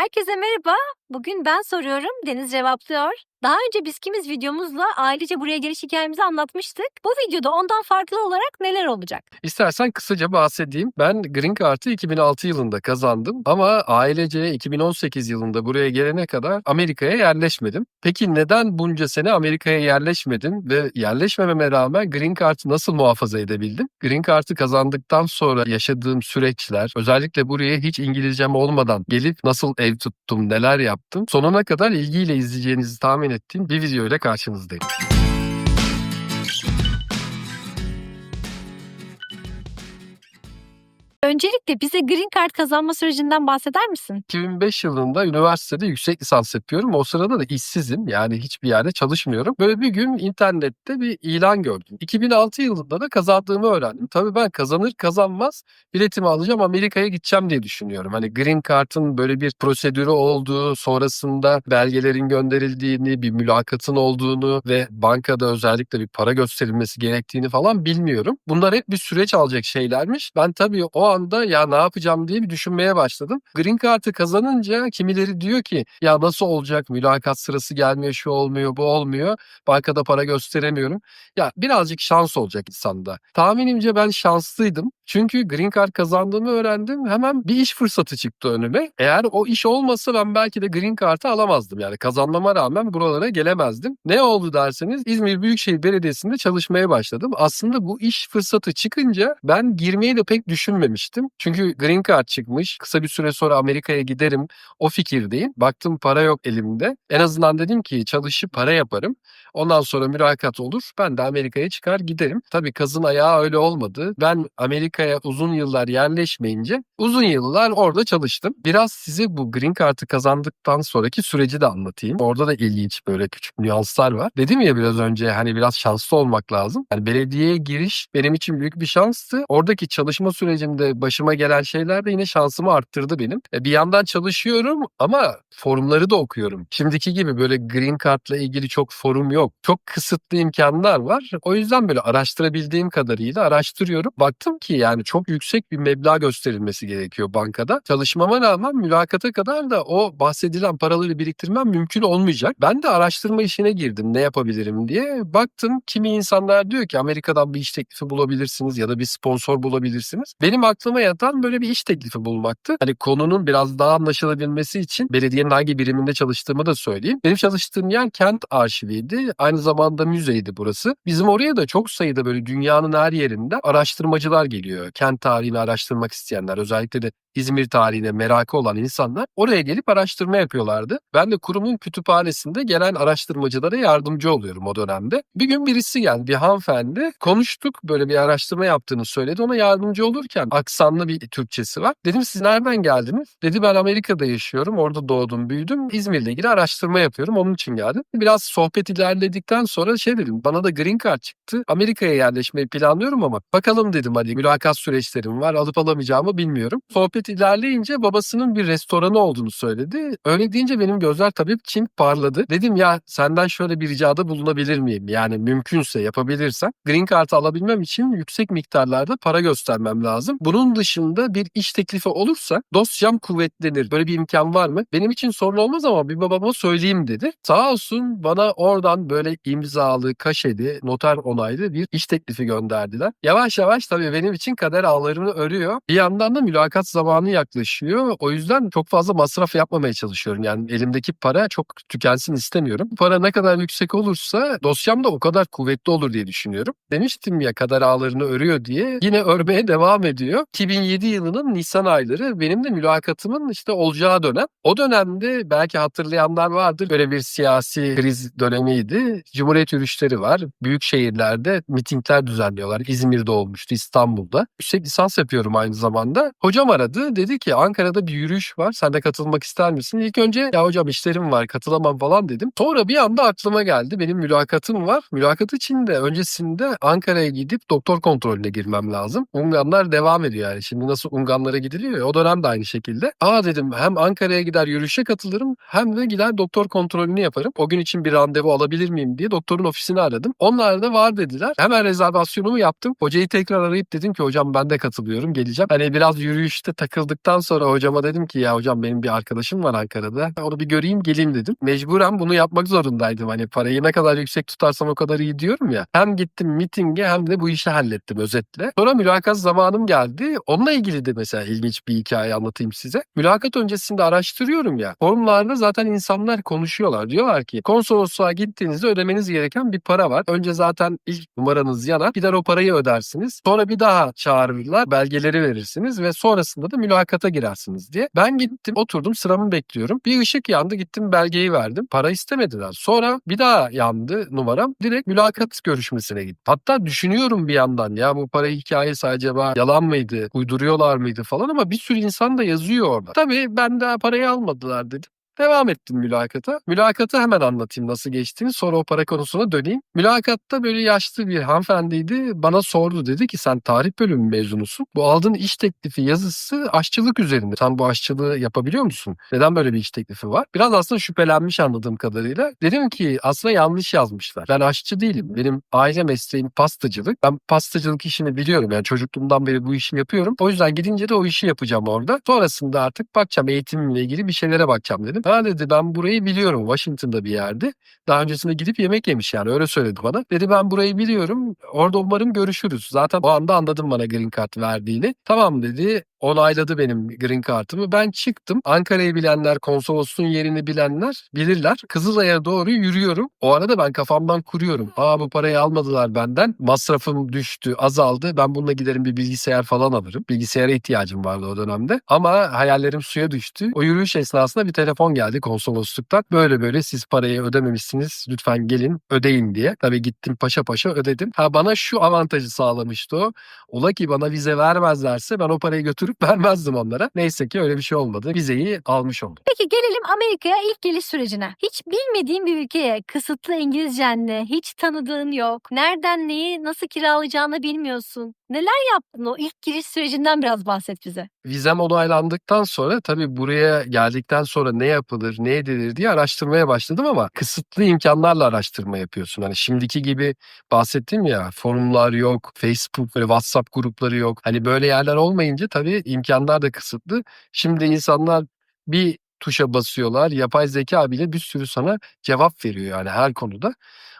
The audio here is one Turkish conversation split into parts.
Herkese merhaba. Bugün ben soruyorum, Deniz cevaplıyor. Daha önce biz kimiz videomuzla ailece buraya geliş hikayemizi anlatmıştık. Bu videoda ondan farklı olarak neler olacak? İstersen kısaca bahsedeyim. Ben Green Card'ı 2006 yılında kazandım ama ailece 2018 yılında buraya gelene kadar Amerika'ya yerleşmedim. Peki neden bunca sene Amerika'ya yerleşmedim ve yerleşmememe rağmen Green Card'ı nasıl muhafaza edebildim? Green Card'ı kazandıktan sonra yaşadığım süreçler, özellikle buraya hiç İngilizcem olmadan gelip nasıl ev tuttum, neler yaptım, sonuna kadar ilgiyle izleyeceğinizi tahmin ettiğim bir video ile karşınızdayım. Öncelikle bize Green Card kazanma sürecinden bahseder misin? 2005 yılında üniversitede yüksek lisans yapıyorum. O sırada da işsizim. Yani hiçbir yerde çalışmıyorum. Böyle bir gün internette bir ilan gördüm. 2006 yılında da kazandığımı öğrendim. Tabii ben kazanır kazanmaz biletimi alacağım Amerika'ya gideceğim diye düşünüyorum. Hani Green Card'ın böyle bir prosedürü olduğu, sonrasında belgelerin gönderildiğini, bir mülakatın olduğunu ve bankada özellikle bir para gösterilmesi gerektiğini falan bilmiyorum. Bunlar hep bir süreç alacak şeylermiş. Ben tabii o anda ya ne yapacağım diye bir düşünmeye başladım. Green Card'ı kazanınca kimileri diyor ki ya nasıl olacak mülakat sırası gelmiyor şu olmuyor bu olmuyor bankada para gösteremiyorum. Ya birazcık şans olacak insanda. Tahminimce ben şanslıydım. Çünkü Green Card kazandığımı öğrendim. Hemen bir iş fırsatı çıktı önüme. Eğer o iş olmasa ben belki de Green Card'ı alamazdım. Yani kazanmama rağmen buralara gelemezdim. Ne oldu derseniz İzmir Büyükşehir Belediyesi'nde çalışmaya başladım. Aslında bu iş fırsatı çıkınca ben girmeyi de pek düşünmemiştim. Çünkü Green Card çıkmış. Kısa bir süre sonra Amerika'ya giderim. O fikirdeyim. Baktım para yok elimde. En azından dedim ki çalışıp para yaparım. Ondan sonra mülakat olur. Ben de Amerika'ya çıkar giderim. Tabii kazın ayağı öyle olmadı. Ben Amerika'ya uzun yıllar yerleşmeyince uzun yıllar orada çalıştım. Biraz size bu Green Card'ı kazandıktan sonraki süreci de anlatayım. Orada da ilginç böyle küçük nüanslar var. Dedim ya biraz önce hani biraz şanslı olmak lazım. Yani belediyeye giriş benim için büyük bir şanstı. Oradaki çalışma sürecimde başıma gelen şeyler de yine şansımı arttırdı benim. E, bir yandan çalışıyorum ama forumları da okuyorum. Şimdiki gibi böyle Green Card'la ilgili çok forum yok. Çok kısıtlı imkanlar var. O yüzden böyle araştırabildiğim kadarıyla araştırıyorum. Baktım ki yani çok yüksek bir meblağ gösterilmesi gerekiyor bankada. Çalışmama rağmen mülakata kadar da o bahsedilen paraları biriktirmem mümkün olmayacak. Ben de araştırma işine girdim ne yapabilirim diye. Baktım kimi insanlar diyor ki Amerika'dan bir iş teklifi bulabilirsiniz ya da bir sponsor bulabilirsiniz. Benim aklıma yatan böyle bir iş teklifi bulmaktı. Hani konunun biraz daha anlaşılabilmesi için belediyenin hangi biriminde çalıştığımı da söyleyeyim. Benim çalıştığım yer kent arşiviydi. Aynı zamanda müzeydi burası. Bizim oraya da çok sayıda böyle dünyanın her yerinde araştırmacılar geliyor. Kent tarihini araştırmak isteyenler özellikle de İzmir tarihine merakı olan insanlar oraya gelip araştırma yapıyorlardı. Ben de kurumun kütüphanesinde gelen araştırmacılara yardımcı oluyorum o dönemde. Bir gün birisi geldi, bir hanımefendi. Konuştuk, böyle bir araştırma yaptığını söyledi. Ona yardımcı olurken aksanlı bir Türkçesi var. Dedim siz nereden geldiniz? Dedi ben Amerika'da yaşıyorum, orada doğdum, büyüdüm. İzmir'le ilgili araştırma yapıyorum, onun için geldim. Biraz sohbet ilerledikten sonra şey dedim, bana da Green Card çıktı. Amerika'ya yerleşmeyi planlıyorum ama bakalım dedim hadi mülakat süreçlerim var, alıp alamayacağımı bilmiyorum. Sohbet sohbet ilerleyince babasının bir restoranı olduğunu söyledi. Öyle deyince benim gözler tabii çim parladı. Dedim ya senden şöyle bir ricada bulunabilir miyim? Yani mümkünse yapabilirsen. Green Card'ı alabilmem için yüksek miktarlarda para göstermem lazım. Bunun dışında bir iş teklifi olursa dosyam kuvvetlenir. Böyle bir imkan var mı? Benim için sorun olmaz ama bir babama söyleyeyim dedi. Sağ olsun bana oradan böyle imzalı, kaşeli, noter onaylı bir iş teklifi gönderdiler. Yavaş yavaş tabii benim için kader ağlarını örüyor. Bir yandan da mülakat zamanı yaklaşıyor. O yüzden çok fazla masraf yapmamaya çalışıyorum. Yani elimdeki para çok tükensin istemiyorum. Para ne kadar yüksek olursa dosyam da o kadar kuvvetli olur diye düşünüyorum. Demiştim ya kader ağlarını örüyor diye. Yine örmeye devam ediyor. 2007 yılının Nisan ayları benim de mülakatımın işte olacağı dönem. O dönemde belki hatırlayanlar vardır. Böyle bir siyasi kriz dönemiydi. Cumhuriyet yürüyüşleri var. Büyük şehirlerde mitingler düzenliyorlar. İzmir'de olmuştu, İstanbul'da. Yüksek lisans yapıyorum aynı zamanda. Hocam aradı. Dedi ki Ankara'da bir yürüyüş var. Sen de katılmak ister misin? İlk önce ya hocam işlerim var katılamam falan dedim. Sonra bir anda aklıma geldi. Benim mülakatım var. Mülakat için de öncesinde Ankara'ya gidip doktor kontrolüne girmem lazım. Unganlar devam ediyor yani. Şimdi nasıl Unganlara gidiliyor ya o dönem de aynı şekilde. Aa dedim hem Ankara'ya gider yürüyüşe katılırım hem de gider doktor kontrolünü yaparım. O gün için bir randevu alabilir miyim diye doktorun ofisini aradım. Onlar da var dediler. Hemen rezervasyonumu yaptım. Hocayı tekrar arayıp dedim ki hocam ben de katılıyorum geleceğim. Hani biraz yürüyüşte takı takıldıktan sonra hocama dedim ki ya hocam benim bir arkadaşım var Ankara'da. Onu bir göreyim geleyim dedim. Mecburen bunu yapmak zorundaydım. Hani parayı ne kadar yüksek tutarsam o kadar iyi diyorum ya. Hem gittim mitinge hem de bu işi hallettim özetle. Sonra mülakat zamanım geldi. Onunla ilgili de mesela ilginç bir hikaye anlatayım size. Mülakat öncesinde araştırıyorum ya. Forumlarda zaten insanlar konuşuyorlar. Diyorlar ki konsolosluğa gittiğinizde ödemeniz gereken bir para var. Önce zaten ilk numaranız yanar. Gider o parayı ödersiniz. Sonra bir daha çağırırlar. Belgeleri verirsiniz ve sonrasında da mülakata girersiniz diye. Ben gittim oturdum sıramı bekliyorum. Bir ışık yandı gittim belgeyi verdim. Para istemediler. Sonra bir daha yandı numaram. Direkt mülakat görüşmesine gittim. Hatta düşünüyorum bir yandan ya bu para hikayesi acaba yalan mıydı? Uyduruyorlar mıydı falan ama bir sürü insan da yazıyor orada. Tabii ben daha parayı almadılar dedim. Devam ettim mülakata. Mülakatı hemen anlatayım nasıl geçtiğini sonra o para konusuna döneyim. Mülakatta böyle yaşlı bir hanımefendiydi. Bana sordu dedi ki sen tarih bölümü mezunusun. Bu aldığın iş teklifi yazısı aşçılık üzerinde. Sen bu aşçılığı yapabiliyor musun? Neden böyle bir iş teklifi var? Biraz aslında şüphelenmiş anladığım kadarıyla. Dedim ki aslında yanlış yazmışlar. Ben aşçı değilim. Benim aile mesleğim pastacılık. Ben pastacılık işini biliyorum. Yani çocukluğumdan beri bu işi yapıyorum. O yüzden gidince de o işi yapacağım orada. Sonrasında artık bakacağım eğitimimle ilgili bir şeylere bakacağım dedim. Ha dedi ben burayı biliyorum. Washington'da bir yerde. Daha öncesinde gidip yemek yemiş yani öyle söyledi bana. Dedi ben burayı biliyorum. Orada umarım görüşürüz. Zaten o anda anladım bana green card verdiğini. Tamam dedi. Onayladı benim green card'ımı. Ben çıktım. Ankara'yı bilenler, konsolosluğun yerini bilenler bilirler. Kızılay'a doğru yürüyorum. O arada ben kafamdan kuruyorum. Aa bu parayı almadılar benden. Masrafım düştü, azaldı. Ben bununla giderim bir bilgisayar falan alırım. Bilgisayara ihtiyacım vardı o dönemde. Ama hayallerim suya düştü. O yürüyüş esnasında bir telefon geldi konsolosluktan. Böyle böyle siz parayı ödememişsiniz. Lütfen gelin ödeyin diye. Tabii gittim paşa paşa ödedim. Ha bana şu avantajı sağlamıştı o. Ola ki bana vize vermezlerse ben o parayı götürüp vermezdim onlara. Neyse ki öyle bir şey olmadı. Vizeyi almış oldum. Peki gelelim Amerika'ya ilk geliş sürecine. Hiç bilmediğin bir ülkeye kısıtlı İngilizcenle, hiç tanıdığın yok. Nereden neyi nasıl kiralayacağını bilmiyorsun. Neler yaptın o ilk giriş sürecinden biraz bahset bize. Vizem onaylandıktan sonra tabii buraya geldikten sonra ne yapılır, ne edilir diye araştırmaya başladım ama kısıtlı imkanlarla araştırma yapıyorsun. Hani şimdiki gibi bahsettim ya forumlar yok, Facebook ve WhatsApp grupları yok. Hani böyle yerler olmayınca tabii imkanlar da kısıtlı. Şimdi insanlar bir tuşa basıyorlar. Yapay zeka bile bir sürü sana cevap veriyor yani her konuda.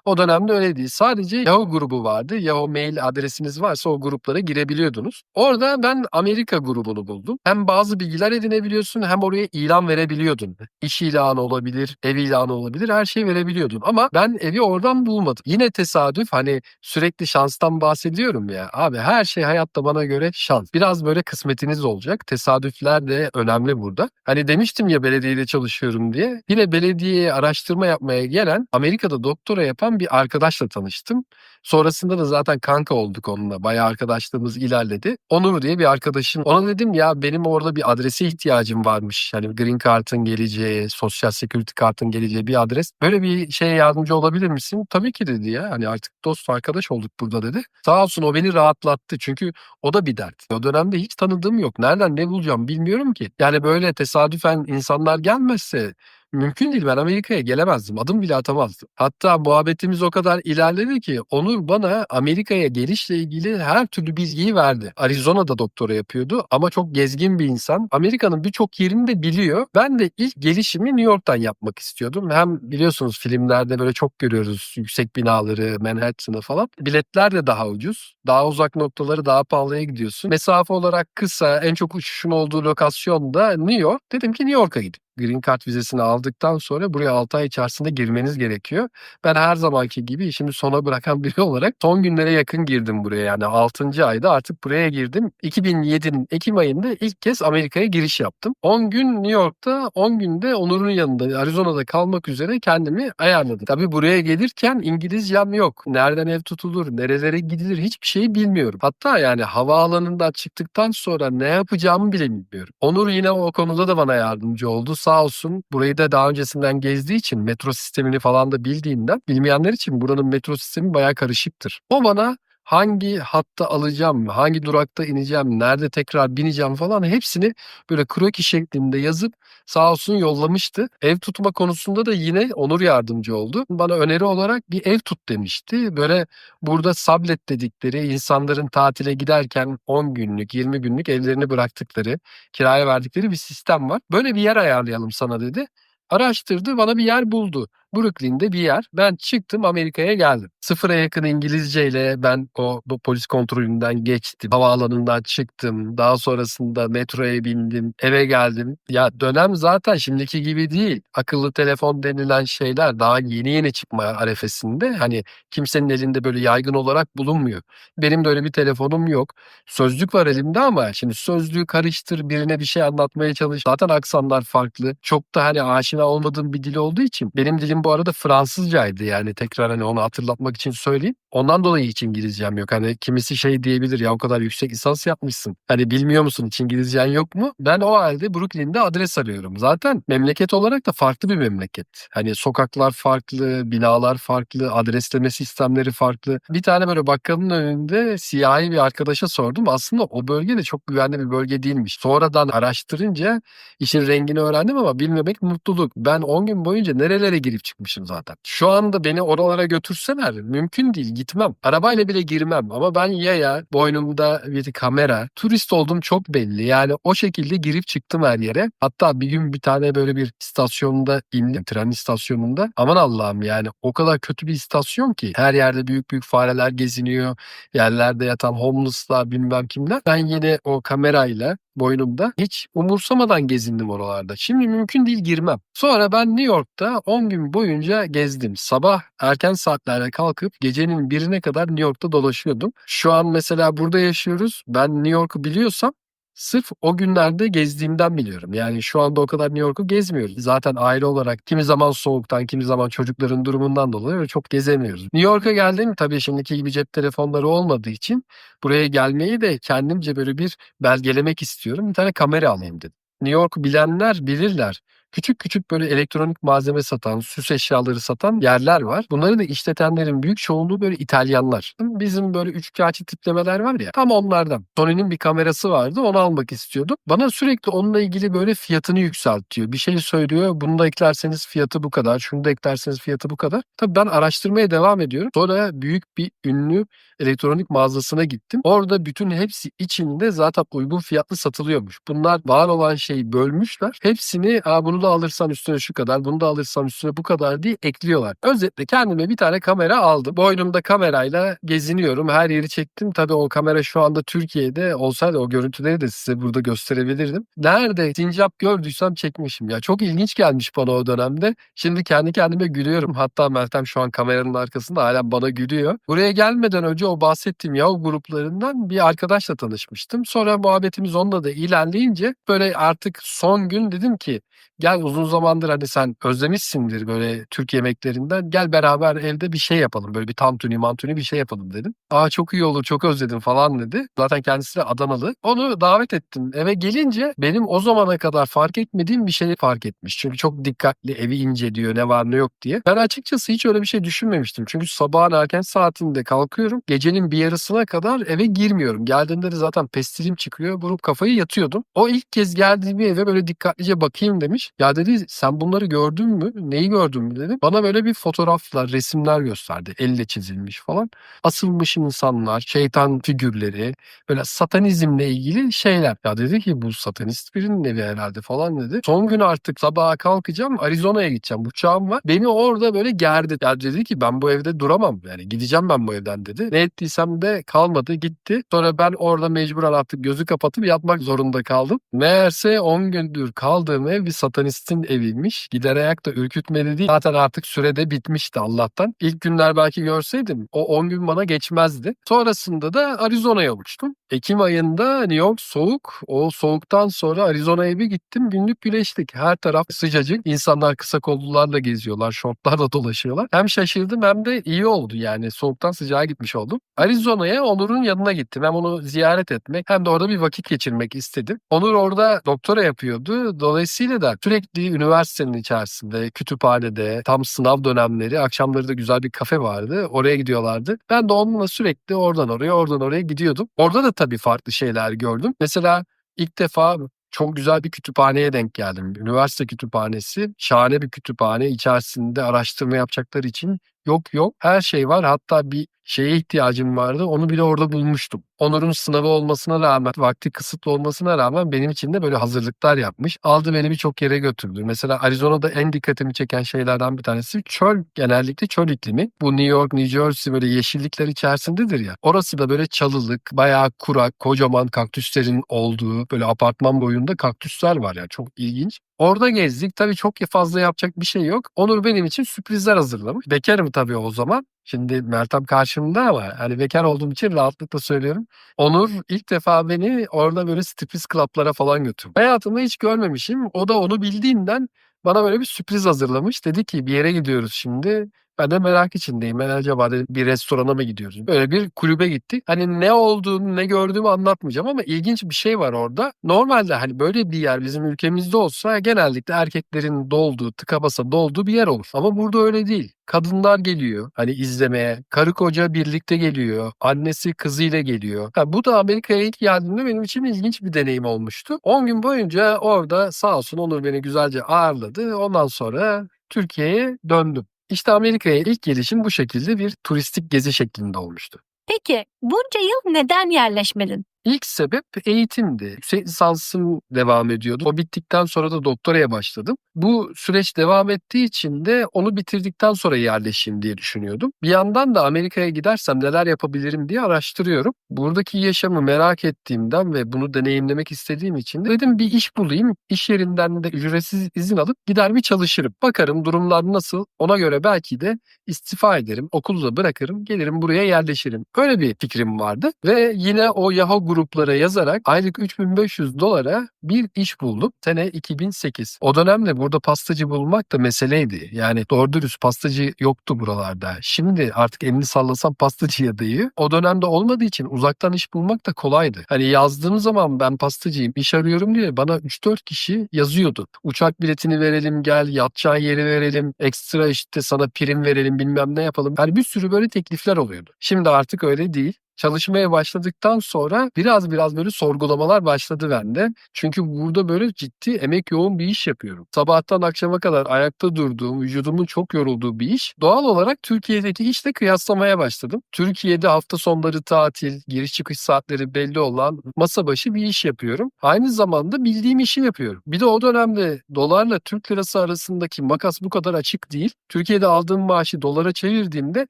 O dönemde öyle değil. Sadece Yahoo grubu vardı. Yahoo mail adresiniz varsa o gruplara girebiliyordunuz. Orada ben Amerika grubunu buldum. Hem bazı bilgiler edinebiliyorsun hem oraya ilan verebiliyordun. İş ilanı olabilir, ev ilanı olabilir her şeyi verebiliyordun. Ama ben evi oradan bulmadım. Yine tesadüf hani sürekli şanstan bahsediyorum ya. Abi her şey hayatta bana göre şans. Biraz böyle kısmetiniz olacak. Tesadüfler de önemli burada. Hani demiştim ya belediyede çalışıyorum diye. Yine belediyeye araştırma yapmaya gelen Amerika'da doktora yapan bir arkadaşla tanıştım. Sonrasında da zaten kanka olduk onunla. Bayağı arkadaşlığımız ilerledi. Onur diye bir arkadaşım. Ona dedim ya benim orada bir adrese ihtiyacım varmış. Yani green card'ın geleceği, sosyal security kartın geleceği bir adres. Böyle bir şeye yardımcı olabilir misin? Tabii ki dedi ya. Hani artık dost arkadaş olduk burada dedi. Sağ olsun o beni rahatlattı. Çünkü o da bir dert. O dönemde hiç tanıdığım yok. Nereden ne bulacağım bilmiyorum ki. Yani böyle tesadüfen insanlar gelmezse Mümkün değil ben Amerika'ya gelemezdim. Adım bile atamazdım. Hatta muhabbetimiz o kadar ilerledi ki Onur bana Amerika'ya gelişle ilgili her türlü bilgiyi verdi. Arizona'da doktora yapıyordu ama çok gezgin bir insan. Amerika'nın birçok yerini de biliyor. Ben de ilk gelişimi New York'tan yapmak istiyordum. Hem biliyorsunuz filmlerde böyle çok görüyoruz yüksek binaları, Manhattan'ı falan. Biletler de daha ucuz. Daha uzak noktaları daha pahalıya gidiyorsun. Mesafe olarak kısa, en çok uçuşun olduğu lokasyon da New York. Dedim ki New York'a gideyim. Green Card vizesini aldıktan sonra buraya 6 ay içerisinde girmeniz gerekiyor. Ben her zamanki gibi işimi sona bırakan biri olarak son günlere yakın girdim buraya. Yani 6. ayda artık buraya girdim. 2007'nin Ekim ayında ilk kez Amerika'ya giriş yaptım. 10 gün New York'ta, 10 günde Onur'un yanında Arizona'da kalmak üzere kendimi ayarladım. Tabii buraya gelirken İngilizcem yok. Nereden ev tutulur, nerelere gidilir hiçbir şeyi bilmiyorum. Hatta yani havaalanından çıktıktan sonra ne yapacağımı bile bilmiyorum. Onur yine o konuda da bana yardımcı oldu. Sağ olsun burayı da daha öncesinden gezdiği için metro sistemini falan da bildiğinden bilmeyenler için buranın metro sistemi bayağı karışıktır. O bana hangi hatta alacağım, hangi durakta ineceğim, nerede tekrar bineceğim falan hepsini böyle kroki şeklinde yazıp sağ olsun yollamıştı. Ev tutma konusunda da yine Onur yardımcı oldu. Bana öneri olarak bir ev tut demişti. Böyle burada sablet dedikleri insanların tatile giderken 10 günlük, 20 günlük evlerini bıraktıkları, kiraya verdikleri bir sistem var. Böyle bir yer ayarlayalım sana dedi. Araştırdı, bana bir yer buldu. Brooklyn'de bir yer. Ben çıktım Amerika'ya geldim. Sıfıra yakın İngilizceyle ben o bu polis kontrolünden geçtim. Havaalanından çıktım. Daha sonrasında metroya bindim. Eve geldim. Ya dönem zaten şimdiki gibi değil. Akıllı telefon denilen şeyler daha yeni yeni çıkma arefesinde. Hani kimsenin elinde böyle yaygın olarak bulunmuyor. Benim de öyle bir telefonum yok. Sözlük var elimde ama şimdi sözlüğü karıştır birine bir şey anlatmaya çalış. Zaten aksanlar farklı. Çok da hani aşina olmadığım bir dil olduğu için benim dilim bu arada Fransızcaydı yani tekrar hani onu hatırlatmak için söyleyeyim. Ondan dolayı hiç İngilizcem yok. Hani kimisi şey diyebilir ya o kadar yüksek lisans yapmışsın. Hani bilmiyor musun hiç İngilizcen yok mu? Ben o halde Brooklyn'de adres arıyorum. Zaten memleket olarak da farklı bir memleket. Hani sokaklar farklı, binalar farklı, adresleme sistemleri farklı. Bir tane böyle bakkalın önünde siyahi bir arkadaşa sordum. Aslında o bölge de çok güvenli bir bölge değilmiş. Sonradan araştırınca işin rengini öğrendim ama bilmemek mutluluk. Ben 10 gün boyunca nerelere girip çıkmışım zaten. Şu anda beni oralara götürseler mümkün değil gitmem. Arabayla bile girmem ama ben yaya, boynumda bir kamera, turist olduğum çok belli. Yani o şekilde girip çıktım her yere. Hatta bir gün bir tane böyle bir istasyonda indim, tren istasyonunda. Aman Allah'ım yani o kadar kötü bir istasyon ki her yerde büyük büyük fareler geziniyor. Yerlerde yatan homeless'lar bilmem kimler. Ben yine o kamerayla boynumda hiç umursamadan gezindim oralarda. Şimdi mümkün değil girmem. Sonra ben New York'ta 10 gün boyunca gezdim. Sabah erken saatlerde kalkıp gecenin birine kadar New York'ta dolaşıyordum. Şu an mesela burada yaşıyoruz. Ben New York'u biliyorsam Sırf o günlerde gezdiğimden biliyorum. Yani şu anda o kadar New York'u gezmiyoruz. Zaten aile olarak kimi zaman soğuktan, kimi zaman çocukların durumundan dolayı öyle çok gezemiyoruz. New York'a geldim tabii şimdiki gibi cep telefonları olmadığı için buraya gelmeyi de kendimce böyle bir belgelemek istiyorum. Bir tane kamera alayım dedim. New York'u bilenler bilirler. Küçük küçük böyle elektronik malzeme satan, süs eşyaları satan yerler var. Bunları da işletenlerin büyük çoğunluğu böyle İtalyanlar. Bizim böyle üçkağıtçı tiplemeler var ya tam onlardan. Sony'nin bir kamerası vardı onu almak istiyordum. Bana sürekli onunla ilgili böyle fiyatını yükseltiyor. Bir şey söylüyor bunu da eklerseniz fiyatı bu kadar, şunu da eklerseniz fiyatı bu kadar. Tabii ben araştırmaya devam ediyorum. Sonra büyük bir ünlü elektronik mağazasına gittim. Orada bütün hepsi içinde zaten uygun fiyatlı satılıyormuş. Bunlar var olan şeyi bölmüşler. Hepsini Aa, bunu da alırsan üstüne şu kadar, bunu da alırsan üstüne bu kadar diye ekliyorlar. Özetle kendime bir tane kamera aldım. Boynumda kamerayla geziniyorum. Her yeri çektim. Tabii o kamera şu anda Türkiye'de olsaydı o görüntüleri de size burada gösterebilirdim. Nerede sincap gördüysem çekmişim ya. Çok ilginç gelmiş bana o dönemde. Şimdi kendi kendime gülüyorum. Hatta Meltem şu an kameranın arkasında hala bana gülüyor. Buraya gelmeden önce o bahsettiğim yav gruplarından bir arkadaşla tanışmıştım. Sonra muhabbetimiz onunla da ilerleyince böyle artık son gün dedim ki gel uzun zamandır hani sen özlemişsindir böyle Türk yemeklerinden. Gel beraber evde bir şey yapalım. Böyle bir tantuni mantuni bir şey yapalım dedim. Aa çok iyi olur çok özledim falan dedi. Zaten kendisi de Adanalı. Onu davet ettim. Eve gelince benim o zamana kadar fark etmediğim bir şeyi fark etmiş. Çünkü çok dikkatli evi inceliyor ne var ne yok diye. Ben açıkçası hiç öyle bir şey düşünmemiştim. Çünkü sabahın erken saatinde kalkıyorum. Gecenin bir yarısına kadar eve girmiyorum. Geldiğimde de zaten pestilim çıkıyor. Vurup kafayı yatıyordum. O ilk kez geldiğim eve böyle dikkatlice bakayım demiş. Ya dedi sen bunları gördün mü? Neyi gördün mü dedim. Bana böyle bir fotoğraflar, resimler gösterdi. Elle çizilmiş falan. Asılmış insanlar, şeytan figürleri, böyle satanizmle ilgili şeyler. Ya dedi ki bu satanist birinin evi herhalde falan dedi. Son gün artık sabaha kalkacağım Arizona'ya gideceğim. Uçağım var. Beni orada böyle gerdi. Ya dedi ki ben bu evde duramam. Yani gideceğim ben bu evden dedi. Ne ettiysem de kalmadı gitti. Sonra ben orada mecburen artık gözü kapatıp yatmak zorunda kaldım. Meğerse 10 gündür kaldığım ev bir satanistin eviymiş. Gider ayak da ürkütmedi değil. Zaten artık sürede bitmişti Allah'tan. İlk günler belki görseydim o 10 gün bana geçmezdi. Sonrasında da Arizona'ya uçtum. Ekim ayında New York soğuk. O soğuktan sonra Arizona'ya bir gittim. Günlük güneşlik. Her taraf sıcacık. İnsanlar kısa kollularla geziyorlar. Şortlarla dolaşıyorlar. Hem şaşırdım hem de iyi oldu yani. Soğuktan sıcağa gitmiş oldum. Arizona'ya Onur'un yanına gittim. Hem onu ziyaret etmek hem de orada bir vakit geçirmek istedim. Onur orada doktora yapıyordu. Dolayısıyla da sürekli sürekli üniversitenin içerisinde, kütüphanede, tam sınav dönemleri, akşamları da güzel bir kafe vardı. Oraya gidiyorlardı. Ben de onunla sürekli oradan oraya, oradan oraya gidiyordum. Orada da tabii farklı şeyler gördüm. Mesela ilk defa çok güzel bir kütüphaneye denk geldim. Üniversite kütüphanesi. Şahane bir kütüphane. İçerisinde araştırma yapacakları için yok yok her şey var. Hatta bir şeye ihtiyacım vardı. Onu bile orada bulmuştum. Onur'un sınavı olmasına rağmen, vakti kısıtlı olmasına rağmen benim için de böyle hazırlıklar yapmış. Aldı beni birçok yere götürdü. Mesela Arizona'da en dikkatimi çeken şeylerden bir tanesi çöl. Genellikle çöl iklimi. Bu New York, New Jersey böyle yeşillikler içerisindedir ya. Orası da böyle çalılık, bayağı kurak, kocaman kaktüslerin olduğu böyle apartman boyunda kaktüsler var ya. Çok ilginç. Orada gezdik. Tabii çok fazla yapacak bir şey yok. Onur benim için sürprizler hazırlamış. Bekarım tabii o zaman. Şimdi Meltem karşımda ama hani bekar olduğum için rahatlıkla söylüyorum. Onur ilk defa beni orada böyle striptease club'lara falan götürdü. Hayatımda hiç görmemişim. O da onu bildiğinden bana böyle bir sürpriz hazırlamış. Dedi ki bir yere gidiyoruz şimdi. Ben de merak içindeyim. Ben acaba bir restorana mı gidiyoruz? Böyle bir kulübe gittik. Hani ne olduğunu ne gördüğümü anlatmayacağım ama ilginç bir şey var orada. Normalde hani böyle bir yer bizim ülkemizde olsa genellikle erkeklerin dolduğu, tıka basa dolduğu bir yer olur. Ama burada öyle değil. Kadınlar geliyor hani izlemeye. Karı koca birlikte geliyor. Annesi kızıyla geliyor. Ha, bu da Amerika'ya ilk geldiğimde benim için ilginç bir deneyim olmuştu. 10 gün boyunca orada sağ olsun Onur beni güzelce ağırladı. Ondan sonra Türkiye'ye döndüm. İşte Amerika'ya ilk gelişim bu şekilde bir turistik gezi şeklinde olmuştu. Peki bunca yıl neden yerleşmedin? İlk sebep eğitimdi. Yüksek lisansım devam ediyordu. O bittikten sonra da doktoraya başladım. Bu süreç devam ettiği için de onu bitirdikten sonra yerleşeyim diye düşünüyordum. Bir yandan da Amerika'ya gidersem neler yapabilirim diye araştırıyorum. Buradaki yaşamı merak ettiğimden ve bunu deneyimlemek istediğim için de dedim bir iş bulayım. İş yerinden de ücretsiz izin alıp gider bir çalışırım. Bakarım durumlar nasıl. Ona göre belki de istifa ederim. Okulu da bırakırım. Gelirim buraya yerleşirim. Öyle bir fikrim vardı. Ve yine o Yahoo gruplara yazarak aylık 3500 dolara bir iş buldum. Sene 2008. O dönemde burada pastacı bulmak da meseleydi. Yani doğru dürüst pastacı yoktu buralarda. Şimdi artık elini sallasam pastacıya dayı. O dönemde olmadığı için uzaktan iş bulmak da kolaydı. Hani yazdığım zaman ben pastacıyım, iş arıyorum diye bana 3-4 kişi yazıyordu. Uçak biletini verelim gel, yatacağın yeri verelim, ekstra işte sana prim verelim bilmem ne yapalım. Yani bir sürü böyle teklifler oluyordu. Şimdi artık öyle değil çalışmaya başladıktan sonra biraz biraz böyle sorgulamalar başladı bende. Çünkü burada böyle ciddi emek yoğun bir iş yapıyorum. Sabahtan akşama kadar ayakta durduğum, vücudumun çok yorulduğu bir iş. Doğal olarak Türkiye'deki işle kıyaslamaya başladım. Türkiye'de hafta sonları tatil, giriş çıkış saatleri belli olan masa başı bir iş yapıyorum. Aynı zamanda bildiğim işi yapıyorum. Bir de o dönemde dolarla Türk lirası arasındaki makas bu kadar açık değil. Türkiye'de aldığım maaşı dolara çevirdiğimde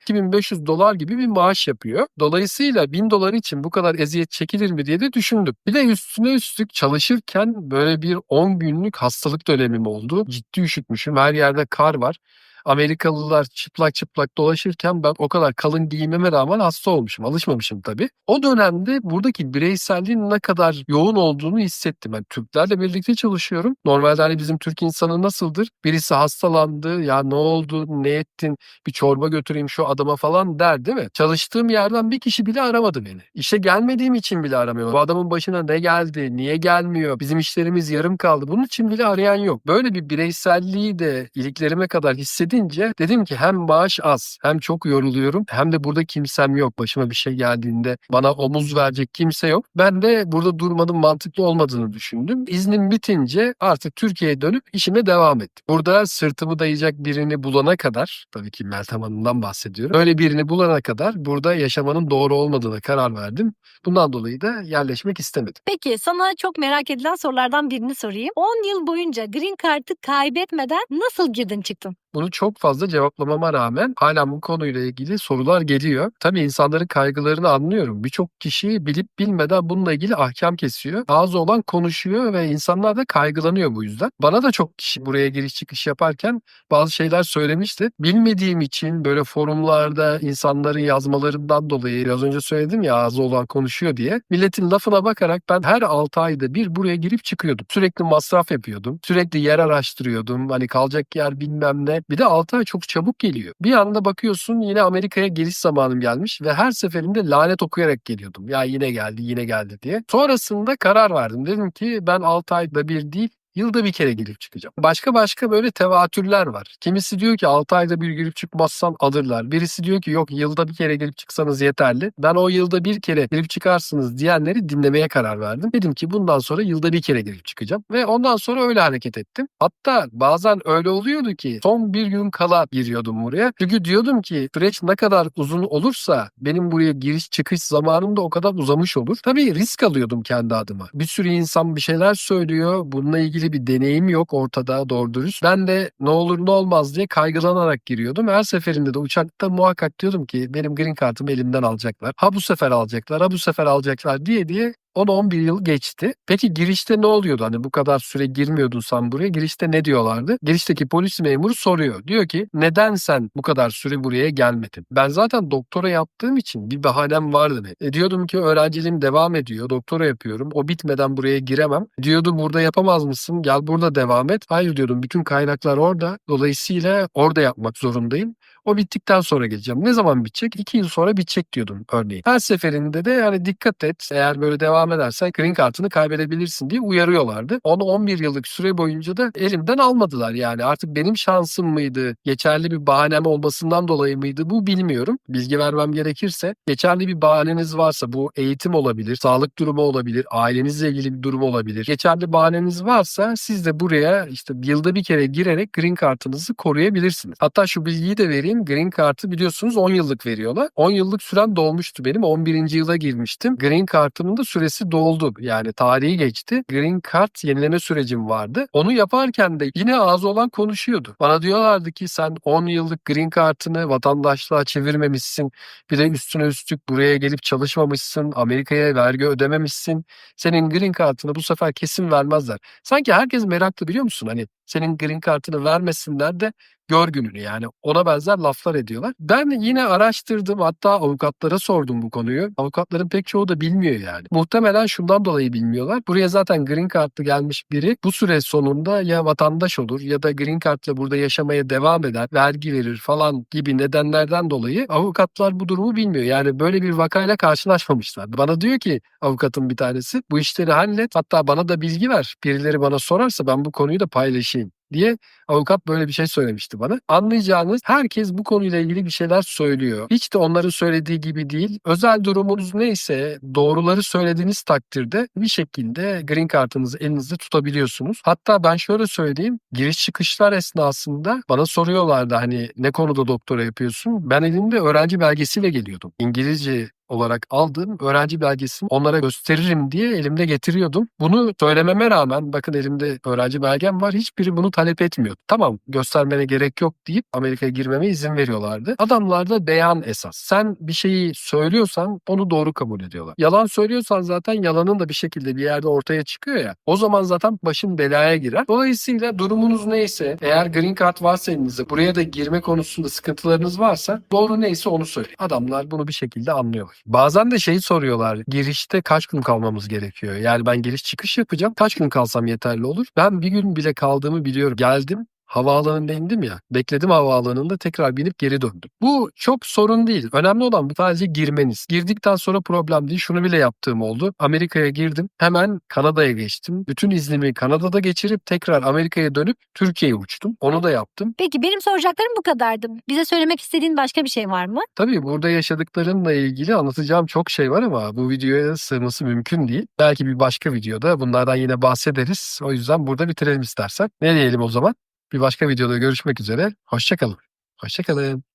2500 dolar gibi bir maaş yapıyor. Dolayısıyla 1000 dolar için bu kadar eziyet çekilir mi diye de düşündüm. Bir de üstüne üstlük çalışırken böyle bir 10 günlük hastalık dönemim oldu. Ciddi üşütmüşüm. Her yerde kar var. Amerikalılar çıplak çıplak dolaşırken ben o kadar kalın giyimime rağmen hasta olmuşum. Alışmamışım tabii. O dönemde buradaki bireyselliğin ne kadar yoğun olduğunu hissettim. Ben Türklerle birlikte çalışıyorum. Normalde hani bizim Türk insanı nasıldır? Birisi hastalandı, ya ne oldu, ne ettin, bir çorba götüreyim şu adama falan der değil mi? Çalıştığım yerden bir kişi bile aramadı beni. İşe gelmediğim için bile aramıyor. Bu adamın başına ne geldi, niye gelmiyor, bizim işlerimiz yarım kaldı. Bunun için bile arayan yok. Böyle bir bireyselliği de iliklerime kadar hissediyorum edince dedim ki hem maaş az hem çok yoruluyorum hem de burada kimsem yok. Başıma bir şey geldiğinde bana omuz verecek kimse yok. Ben de burada durmanın mantıklı olmadığını düşündüm. İznim bitince artık Türkiye'ye dönüp işime devam ettim. Burada sırtımı dayayacak birini bulana kadar tabii ki Meltem Hanım'dan bahsediyorum. Öyle birini bulana kadar burada yaşamanın doğru olmadığına karar verdim. Bundan dolayı da yerleşmek istemedim. Peki sana çok merak edilen sorulardan birini sorayım. 10 yıl boyunca Green Card'ı kaybetmeden nasıl girdin çıktın? Bunu çok fazla cevaplamama rağmen hala bu konuyla ilgili sorular geliyor. Tabii insanların kaygılarını anlıyorum. Birçok kişi bilip bilmeden bununla ilgili ahkam kesiyor. Ağzı olan konuşuyor ve insanlar da kaygılanıyor bu yüzden. Bana da çok kişi buraya giriş çıkış yaparken bazı şeyler söylemişti. Bilmediğim için böyle forumlarda insanların yazmalarından dolayı biraz önce söyledim ya ağzı olan konuşuyor diye. Milletin lafına bakarak ben her 6 ayda bir buraya girip çıkıyordum. Sürekli masraf yapıyordum. Sürekli yer araştırıyordum. Hani kalacak yer bilmem ne. Bir de 6 ay çok çabuk geliyor. Bir anda bakıyorsun yine Amerika'ya geliş zamanım gelmiş ve her seferinde lanet okuyarak geliyordum. Ya yine geldi, yine geldi diye. Sonrasında karar verdim. Dedim ki ben 6 ayda bir değil Yılda bir kere girip çıkacağım. Başka başka böyle tevatürler var. Kimisi diyor ki 6 ayda bir girip çıkmazsan alırlar. Birisi diyor ki yok yılda bir kere girip çıksanız yeterli. Ben o yılda bir kere girip çıkarsınız diyenleri dinlemeye karar verdim. Dedim ki bundan sonra yılda bir kere girip çıkacağım. Ve ondan sonra öyle hareket ettim. Hatta bazen öyle oluyordu ki son bir gün kala giriyordum buraya. Çünkü diyordum ki süreç ne kadar uzun olursa benim buraya giriş çıkış zamanım da o kadar uzamış olur. Tabii risk alıyordum kendi adıma. Bir sürü insan bir şeyler söylüyor. Bununla ilgili bir deneyim yok ortada doğru dürüst. Ben de ne olur ne olmaz diye kaygılanarak giriyordum. Her seferinde de uçakta muhakkak diyordum ki benim green kartımı elimden alacaklar. Ha bu sefer alacaklar, ha bu sefer alacaklar diye diye 10-11 yıl geçti. Peki girişte ne oluyordu? Hani bu kadar süre girmiyordun sen buraya. Girişte ne diyorlardı? Girişteki polis memuru soruyor. Diyor ki neden sen bu kadar süre buraya gelmedin? Ben zaten doktora yaptığım için bir bahanem vardı. benim. E diyordum ki öğrenciliğim devam ediyor. Doktora yapıyorum. O bitmeden buraya giremem. Diyordu burada yapamaz mısın? Gel burada devam et. Hayır diyordum. Bütün kaynaklar orada. Dolayısıyla orada yapmak zorundayım. O bittikten sonra geleceğim. Ne zaman bitecek? İki yıl sonra bitecek diyordum örneğin. Her seferinde de yani dikkat et. Eğer böyle devam edersen green kartını kaybedebilirsin diye uyarıyorlardı. Onu 11 yıllık süre boyunca da elimden almadılar yani. Artık benim şansım mıydı? Geçerli bir bahanem olmasından dolayı mıydı? Bu bilmiyorum. Bilgi vermem gerekirse geçerli bir bahaneniz varsa bu eğitim olabilir, sağlık durumu olabilir, ailenizle ilgili bir durum olabilir. Geçerli bahaneniz varsa siz de buraya işte yılda bir kere girerek green kartınızı koruyabilirsiniz. Hatta şu bilgiyi de vereyim. Green kartı biliyorsunuz 10 yıllık veriyorlar. 10 yıllık süren dolmuştu benim. 11. yıla girmiştim. Green kartımın da süresi doldu. Yani tarihi geçti. Green kart yenileme sürecim vardı. Onu yaparken de yine ağzı olan konuşuyordu. Bana diyorlardı ki sen 10 yıllık green kartını vatandaşlığa çevirmemişsin. Bir de üstüne üstlük buraya gelip çalışmamışsın. Amerika'ya vergi ödememişsin. Senin green kartını bu sefer kesin vermezler. Sanki herkes meraklı biliyor musun? Hani senin green kartını vermesinler de gör gününü yani ona benzer laflar ediyorlar. Ben yine araştırdım hatta avukatlara sordum bu konuyu. Avukatların pek çoğu da bilmiyor yani. Muhtemelen şundan dolayı bilmiyorlar. Buraya zaten green kartlı gelmiş biri bu süre sonunda ya vatandaş olur ya da green kartla burada yaşamaya devam eder, vergi verir falan gibi nedenlerden dolayı avukatlar bu durumu bilmiyor. Yani böyle bir vakayla karşılaşmamışlardı. Bana diyor ki avukatın bir tanesi bu işleri hallet hatta bana da bilgi ver. Birileri bana sorarsa ben bu konuyu da paylaşayım diye avukat böyle bir şey söylemişti bana. Anlayacağınız herkes bu konuyla ilgili bir şeyler söylüyor. Hiç de onların söylediği gibi değil. Özel durumunuz neyse doğruları söylediğiniz takdirde bir şekilde green kartınızı elinizde tutabiliyorsunuz. Hatta ben şöyle söyleyeyim. Giriş çıkışlar esnasında bana soruyorlardı hani ne konuda doktora yapıyorsun? Ben elimde öğrenci belgesiyle geliyordum. İngilizce olarak aldığım öğrenci belgesini onlara gösteririm diye elimde getiriyordum. Bunu söylememe rağmen bakın elimde öğrenci belgem var hiçbiri bunu talep etmiyor. Tamam göstermene gerek yok deyip Amerika'ya girmeme izin veriyorlardı. Adamlarda beyan esas. Sen bir şeyi söylüyorsan onu doğru kabul ediyorlar. Yalan söylüyorsan zaten yalanın da bir şekilde bir yerde ortaya çıkıyor ya. O zaman zaten başın belaya girer. Dolayısıyla durumunuz neyse eğer green card varsa elinizde buraya da girme konusunda sıkıntılarınız varsa doğru neyse onu söyleyin. Adamlar bunu bir şekilde anlıyorlar. Bazen de şeyi soruyorlar. Girişte kaç gün kalmamız gerekiyor? Yani ben giriş çıkış yapacağım. Kaç gün kalsam yeterli olur? Ben bir gün bile kaldığımı biliyorum. Geldim havaalanında indim ya. Bekledim havaalanında tekrar binip geri döndüm. Bu çok sorun değil. Önemli olan bu sadece girmeniz. Girdikten sonra problem değil. Şunu bile yaptığım oldu. Amerika'ya girdim. Hemen Kanada'ya geçtim. Bütün iznimi Kanada'da geçirip tekrar Amerika'ya dönüp Türkiye'ye uçtum. Onu da yaptım. Peki benim soracaklarım bu kadardı. Bize söylemek istediğin başka bir şey var mı? Tabii burada yaşadıklarımla ilgili anlatacağım çok şey var ama bu videoya sığması mümkün değil. Belki bir başka videoda bunlardan yine bahsederiz. O yüzden burada bitirelim istersen. Ne diyelim o zaman? Bir başka videoda görüşmek üzere. Hoşçakalın. Hoşçakalın.